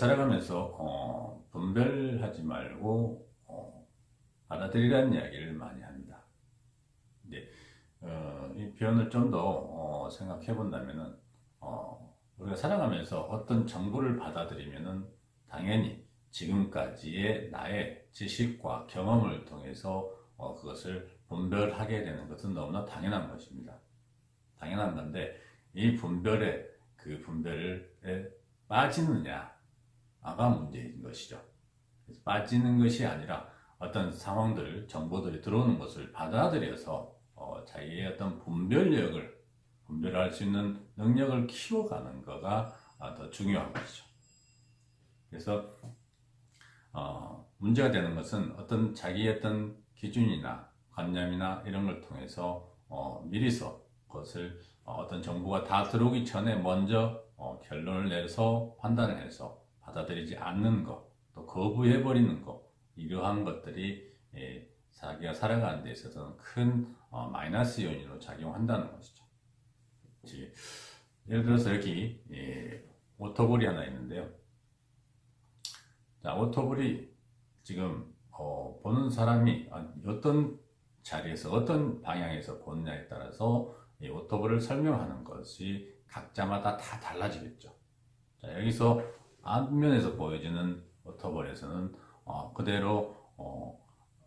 살아가면서 어, 분별하지 말고 어, 받아들이라는 이야기를 많이 합니다. 네, 어, 이 표현을 좀더 생각해 본다면은 어, 우리가 살아가면서 어떤 정보를 받아들이면은 당연히 지금까지의 나의 지식과 경험을 통해서 어, 그것을 분별하게 되는 것은 너무나 당연한 것입니다. 당연한 건데 이 분별에 그 분별에 빠지느냐 가 문제인 것이죠. 빠지는 것이 아니라 어떤 상황들, 정보들이 들어오는 것을 받아들여서 어, 자기의 어떤 분별력을 분별할 수 있는 능력을 키워가는 거가 아, 더 중요한 것이죠. 그래서 어, 문제가 되는 것은 어떤 자기의 어떤 기준이나 관념이나 이런 걸 통해서 어, 미리서 그것을 어, 떤 정보가 다 들어오기 전에 먼저 어, 결론을 내서 판단을 해서 받아들이지 않는 것, 또 거부해버리는 것, 이러한 것들이 예, 자기가 살아가는 데 있어서는 큰 어, 마이너스 요인으로 작용한다는 것이죠. 즉, 예를 들어서 여기 예, 오토볼이 하나 있는데요. 자, 오토볼이 지금 어, 보는 사람이 어떤 자리에서 어떤 방향에서 보느냐에 따라서 이 오토볼을 설명하는 것이 각자마다 다 달라지겠죠. 자, 여기서 앞면에서 보여지는 오토볼에서는 어, 그대로 어,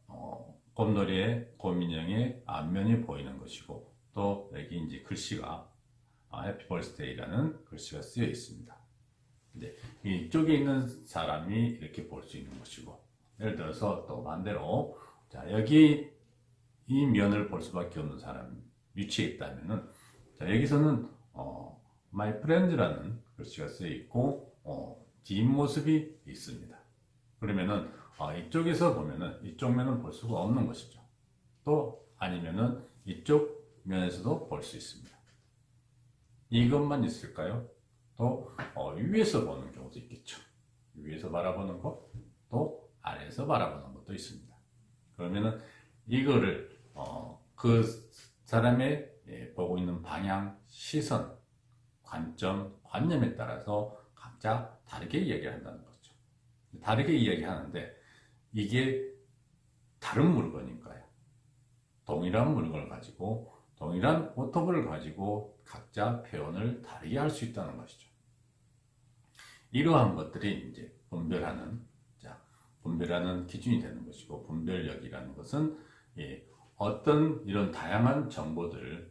어, 곰돌이의 곰인형의 앞면이 보이는 것이고 또 여기 이제 글씨가 해피 벌스데이라는 글씨가 쓰여 있습니다. 네, 이쪽에 있는 사람이 이렇게 볼 수 있는 것이고 예를 들어서 또 반대로 자 여기 이 면을 볼 수밖에 없는 사람 위치에 있다면은 자 여기서는 어, my friend라는 글씨가 쓰여 있고 어, 뒷모습이 있습니다. 그러면은 어, 이쪽에서 보면은 이쪽 면은 볼 수가 없는 것이죠. 또 아니면은 이쪽 면에서도 볼 수 있습니다. 이것만 있을까요? 또 어, 위에서 보는 경우도 있겠죠. 위에서 바라보는 것, 또 아래에서 바라보는 것도 있습니다. 그러면은 이거를 어, 그 사람의 예, 보고 있는 방향, 시선, 관점, 관념에 따라서 각자 다르게 이야기한다는 거죠. 다르게 이야기하는데 이게 다른 물건인가요? 동일한 물건을 가지고 동일한 오토블을 가지고 각자 표현을 다르게 할 수 있다는 것이죠. 이러한 것들이 이제 분별하는 자 분별하는 기준이 되는 것이고 분별력이라는 것은 예, 어떤 이런 다양한 정보들을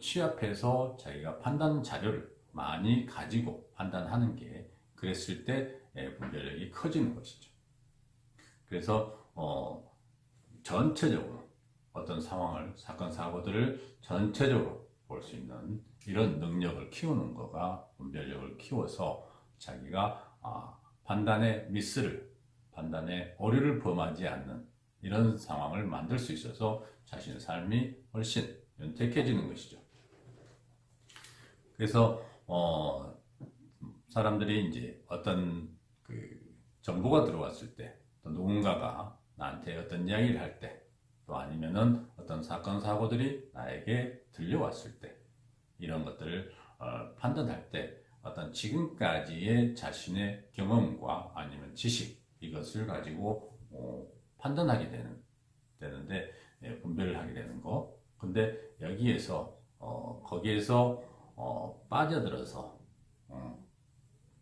취합해서 자기가 판단 자료를 많이 가지고 판단하는 게 그랬을 때 예, 분별력이 커지는 것이죠. 그래서 어, 전체적으로 어떤 상황을 사건 사고들을 전체적으로 볼 수 있는 이런 능력을 키우는 거가 분별력을 키워서 자기가 아, 판단의 미스를 판단의 오류를 범하지 않는 이런 상황을 만들 수 있어서 자신의 삶이 훨씬 윤택해지는 것이죠. 그래서 어, 사람들이 이제 어떤 그 정보가 들어왔을 때, 또 누군가가 나한테 어떤 이야기를 할 때, 또 아니면은 어떤 사건 사고들이 나에게 들려왔을 때, 이런 것들을 어, 판단할 때 어떤 지금까지의 자신의 경험과 아니면 지식 이것을 가지고 어, 판단하게 되는 되는데 예, 분별을 하게 되는 거. 근데 여기에서 어, 거기에서 어, 빠져들어서 어,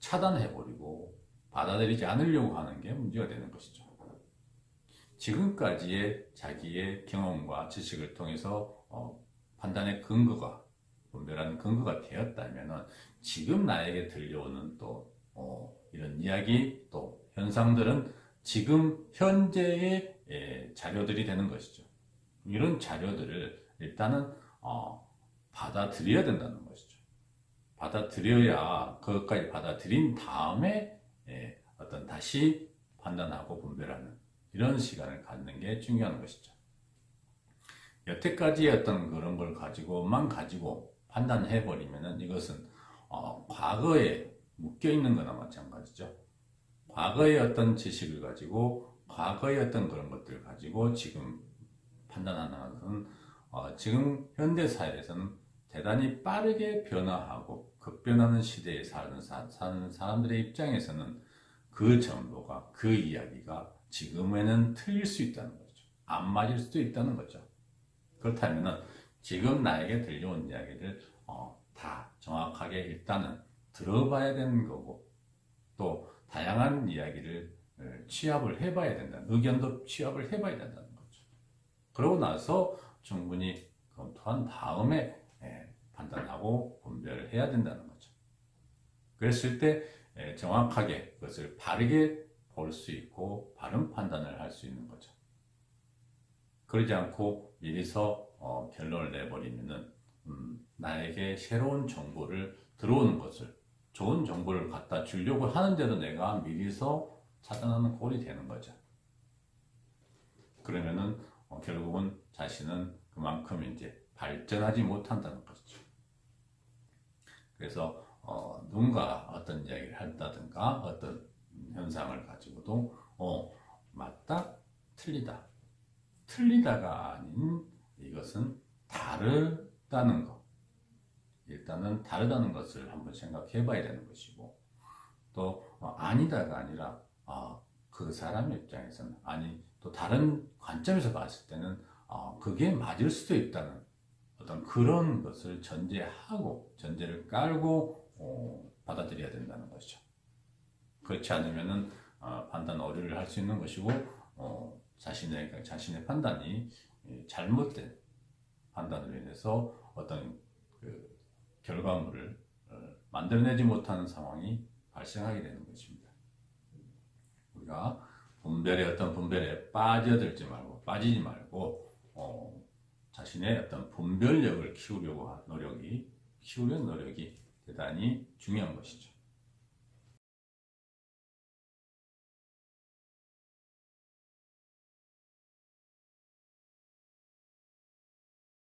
차단해버리고 받아들이지 않으려고 하는 게 문제가 되는 것이죠. 지금까지의 자기의 경험과 지식을 통해서 어, 판단의 근거가 분별하는 근거가 되었다면 지금 나에게 들려오는 또 어, 이런 이야기 또 현상들은 지금 현재의 예, 자료들이 되는 것이죠. 이런 자료들을 일단은 어, 받아들여야 된다는 것이죠. 받아들여야 그것까지 받아들인 다음에 예, 어떤 다시 판단하고 분별하는 이런 시간을 갖는 게 중요한 것이죠. 여태까지의 어떤 그런 걸 가지고만 가지고 판단해 버리면은 이것은 어, 과거에 묶여 있는 거나 마찬가지죠. 과거의 어떤 지식을 가지고 과거의 어떤 그런 것들을 가지고 지금 판단하는 것은 어, 지금 현대 사회에서는 대단히 빠르게 변화하고 급변하는 시대에 사는, 사, 사는 사람들의 입장에서는 그 정보가 그 이야기가 지금에는 틀릴 수 있다는 거죠. 안 맞을 수도 있다는 거죠. 그렇다면은 지금 나에게 들려온 이야기를 어, 다 정확하게 일단은 들어봐야 되는 거고 또 다양한 이야기를 어, 취합을 해봐야 된다는 의견도 취합을 해봐야 된다는 거죠. 그러고 나서 충분히 검토한 다음에 예, 판단하고 분별을 해야 된다는 거죠. 그랬을 때 예, 정확하게 그것을 바르게 볼 수 있고 바른 판단을 할 수 있는 거죠. 그러지 않고 미리서 어, 결론을 내버리면은 음, 나에게 새로운 정보를 들어오는 것을 좋은 정보를 갖다 주려고 하는데도 내가 미리서 차단하는 꼴이 되는 거죠. 그러면은 어, 결국은 자신은 그만큼 이제 발전하지 못한다는 거죠. 그래서 어, 누군가 어떤 이야기를 한다든가 어떤 현상을 가지고도 어 맞다 틀리다 틀리다가 아닌 이것은 다르다는 것 일단은 다르다는 것을 한번 생각해 봐야 되는 것이고 또 어, 아니다가 아니라 아, 그 사람 입장에서는 아니 또 다른 관점에서 봤을 때는 어, 그게 맞을 수도 있다는 어떤 그런 것을 전제하고 전제를 깔고 어, 받아들여야 된다는 것이죠. 그렇지 않으면은 어, 판단 오류를 할 수 있는 것이고 어, 자신의 자신의 판단이 이 잘못된 판단으로 인해서 어떤 그 결과물을 어, 만들어내지 못하는 상황이 발생하게 되는 것입니다. 우리가 분별의 어떤 분별에 빠져들지 말고 빠지지 말고 어, 자신의 어떤 분별력을 키우려고 한 노력이 키우려는 노력이 대단히 중요한 것이죠.